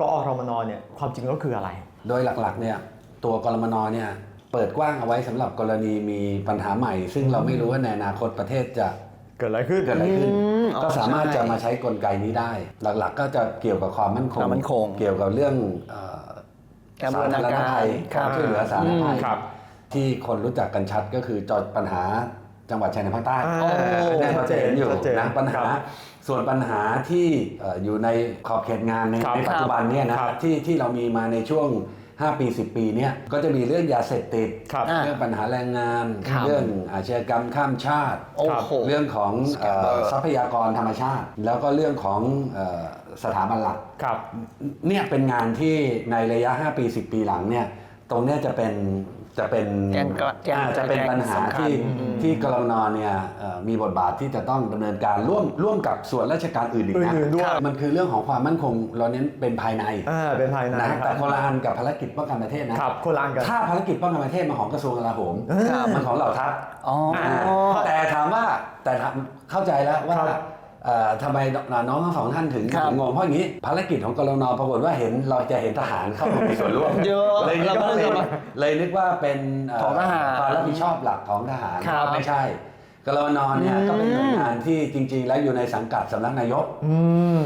กอรมนเนี่ยความจริงก็คืออะไร โดยหลักๆเนี่ยตัวกรมนเนี่ยเปิดกว้างเอาไว้สำหรับกรณีมีปัญหาใหม่ ซึ่งเราไม่รู้ว่าในอนาคตประเทศจะเกิดอะไรขึ้นเกิดอะไรขึ้นอืมอ๋อก็สามารถใช่จะมาใช้กลไกนี้ได้ หลักๆ ก็จะเกี่ยวกับความมั่นคงความมั่นคง เกี่ยวกับเรื่องเอ่อการบูรณาการสธรณภัยครักาบรช่วยเหลือสาธารณภัยครับที่คนรู้จักกันชัดก็คือจอดปัญหา จังหวัดชายแดนภาคใต้อ่าแน่นชัปดระเจเด็นนอยู่ชัดเจนนะปัญหา ครับส่วนปัญหาที่เอ่ออยู่ในขอบเขตงานในครับในปัจจุบันเนี่ยนะครับ ที่ที่เรามีมาในช่วง 5 ปี 10 ปีเนี่ยก็จะมีเรื่องยาเสพติด ครับ อ่า เรื่องปัญหาแรงงาน ครับ เรื่องอาชญากรรมข้ามชาติ โอ้โห เรื่องของเอ่อ Scammer ทรัพยากรธรรมชาติ แล้วก็เรื่องของเอ่อสถาบันหลัก ครับ เนี่ยเป็นงานที่ในระยะ 5 ปี 10 ปีหลังเนี่ยตรงเนี้ยจะเป็น จะเป็นแกนกลางแกนอ่าจะเป็นปัญหาสำคัญที่อืมที่กรมนเนี่ยเอ่อมีบทบาทที่จะต้องดำเนินการร่วมร่วมกับส่วนราชการอื่นอีกนะอื่นๆด้วยมันคือเรื่องของความมั่นคงเราเน้นเป็นภายในอ่าเป็นภายในนะคแต่รับคนละอันกับภารกิจป้องกันประเทศนะครับโคนละอันกันถ้าภารกิจป้องกันประเทศมาของกระทรวงกลาโหมครับมันของเหล่าทัพอ๋อออ่าแต่ถามว่าแต่ถามเข้าใจแล้วว่าครับเอ่อ ทำไมน้องทั้งสองท่านถึงครับถึงงงเพราะอย่างนี้ภารกิจของกรนปรากฏว่าเห็นเราจะเห็นทหารเข้ามามีส่วนร่วมเยอะเลยนึกว่าเราก็เป็นเลยเลยนึกว่าเป็นเของทหารความรับผิดชอบหลักของทหารครับไม่ใช่กรนเนี่ยอืมก็เป็นหน่วยงานที่จริง ๆ แล้วอยู่ในสังกัดสำนักนายกอืม